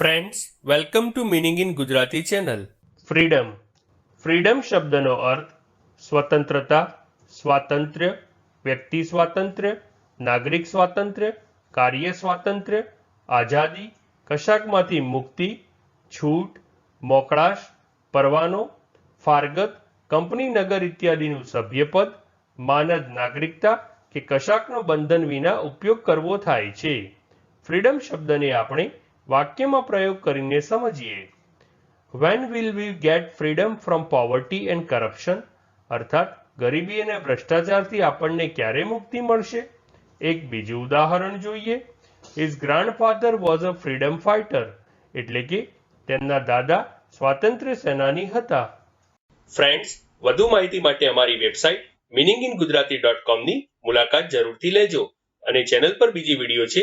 Friends welcome to meaning in Gujarati channel freedom freedom શબ્દનો અર્થ સ્વતંત્રતા સ્વાતંત્ર્ય વ્યક્તિ સ્વાતંત્ર્ય નાગરિક સ્વાતંત્ર્ય કાર્ય સ્વાતંત્ર્ય આઝાદી કશાકમાંથી મુક્તિ છૂટ મોકળાશ પરવાનો ફારગત કંપની નગર ઇત્યાદિનું સભ્યપદ માનદ નાગરિકતા કે કશાકનો બંધન વિના ઉપયોગ કરવો થાય છે ફ્રીડમ શબ્દને આપણે વાક્યમાં પ્રયોગ કરીને સમજીએ. When will we get freedom from poverty and corruption અર્થાત, ગરીબી અને ભ્રષ્ટાચારથી આપણને ક્યારે મુક્તિ મળશે? એક બીજું ઉદાહરણ જોઈએ. His grandfather was a freedom fighter એટલે કે તેમના દાદા સ્વાતંત્ર્ય સેનાની હતા. ફ્રેન્ડ્સ વધુ માહિતી માટે અમારી website meaning in Gujarati dot કોમની મુલાકાત જરૂરથી લેજો અને ચેનલ પર બીજી વીડિયો છે